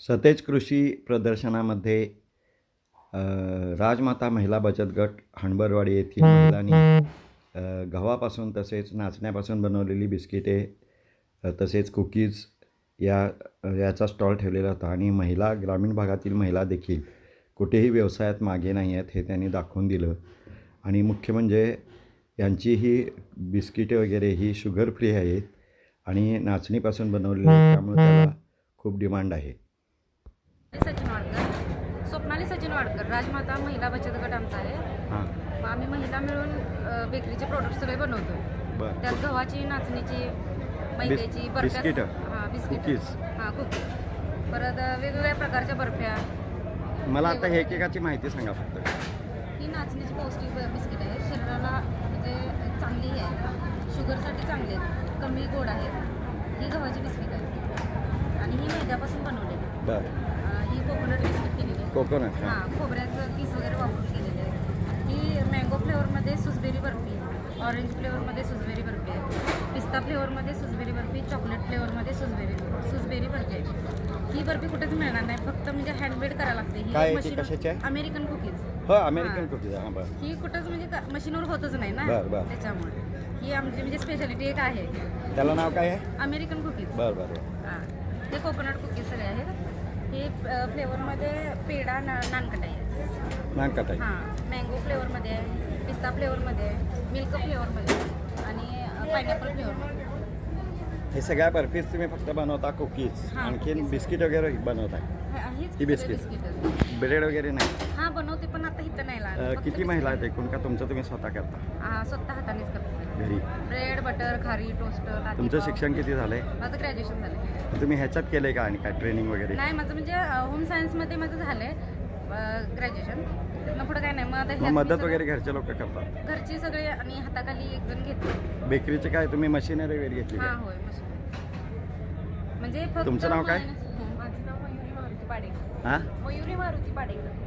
सतेज कृषी प्रदर्शनामध्ये राजमाता महिला बचत गट हणबरवाडी येथील महिलांनी गव्हापासून तसेच नाचण्यापासून बनवलेली बिस्किटे तसेच कुकीज या याचा स्टॉल ठेवलेला होता. आणि महिला ग्रामीण भागातील महिला देखील कुठेही व्यवसायात मागे नाही आहेत हे त्यांनी दाखवून दिलं. आणि मुख्य म्हणजे यांची ही बिस्किटे वगैरे ही शुगर फ्री आहेत आणि नाचणीपासून बनवलेली त्यामुळे त्याला खूप डिमांड आहे. सचिन वाडकर. स्वप्नाली सचिन वाडकर. राजमाता महिला बचत गट आमचा आहे. हां. मग आम्ही महिला मिळून अ, बेकरीचे प्रोडक्ट सगळे बनवतो. बरं. त्यात गव्हाची नाचणीची मैद्याची बिस्किटं. हां बिस्किट. Cookies. हां कुकीज. परत अ, वेगवेगळ्या प्रकारच्या बर्फ्या. मला आता हे एकेकाची माहिती सांगा फक्त. ही नाचणीची पौष्टिक ब- बिस्किट आहे शरीराला म्हणजे चांगली आहे. शुगरसाठी चांगली आहेत. कमी गोड आहेत. ही गव्हाची बिस्किट आहे आणि ही मैद्यापासून बनवलेली. आहे. बरं अ, ही कोकोनट बिस्किट केलेली आहे कोकोनट हां खोबऱ्याचं किस वगैरे वापरून केलेले आहे. ही मँगो फ्लेवरमध्ये सुसबेरी बर्फी ऑरेंज फ्लेवरमध्ये सुसबेरी बर्फी आहे. पिस्ता फ्लेवरमध्ये सुसबेरी बर्फी चॉकलेट फ्लेवरमध्ये सुसबेरी सुसबेरी बर्फी आहे. ही बर्फी कुठेच मिळणार नाही फक्त म्हणजे हँडमेड करायला लागते. ही ती, मशीन कशाची आहे? अमेरिकन कुकीज हो अमेरिकन हां. कुकीज हां बरं. ही कुठंच म्हणजे मशीनवर होतच नाही ना. बरं, बरं. त्याच्यामुळे. ही आमची म्हणजे स्पेशालिटी एक आहे. त्याला नाव काय आहे? अमेरिकन कुकीज बरं बरं हां. हे कोकोनट कुकीज सगळे आहेत. हे फ्लेवरमध्ये पेढा ना नानकटाई. आहे हां मँगो फ्लेवरमध्ये आहे पिस्ता फ्लेवरमध्ये आहे मिल्क फ्लेवरमध्ये आणि पायनॅपल फ्लेवरमध्ये हे सगळ्या बर्फीज तुम्ही फक्त बनवता कुकीज? आणखीन. बिस्किट वगैरे बनवताय? हीच ही बिस्किट. ब्रेड वगैरे नाही? हां बनवते पण आता इथं नाही अ, फक्त किती महिला आहेत. एकूण का तुमचं तुम्ही स्वतः करता? हां स्वतः हातानेच करते. घरी? ब्रेड बटर खारी टोस्ट तुमचं शिक्षण किती झालंय? माझं ग्रॅज्युएशन झालं तुम्ही ह्याच्यात केलंय का आणि काय ट्रेनिंग वगैरे? नाही माझं म्हणजे होम सायन्समध्ये माझं झालं आहे ग्रॅज्युएशन पुढं काय नाही मग आता मग ह्यात मी मदत सगळं- वगैरे घरचे लोक करतात? घरची सगळे आणि हाताखाली एक जण घेते बेकरीचे काय तुम्ही मशिनरी वगैरे घेतली हां का? होय मशीन म्हणजे फक्त तुमचं नाव काय? माझं नाव मयुरी मारुती पाडेकर. हां? मयुरी मारुती पाडेकर.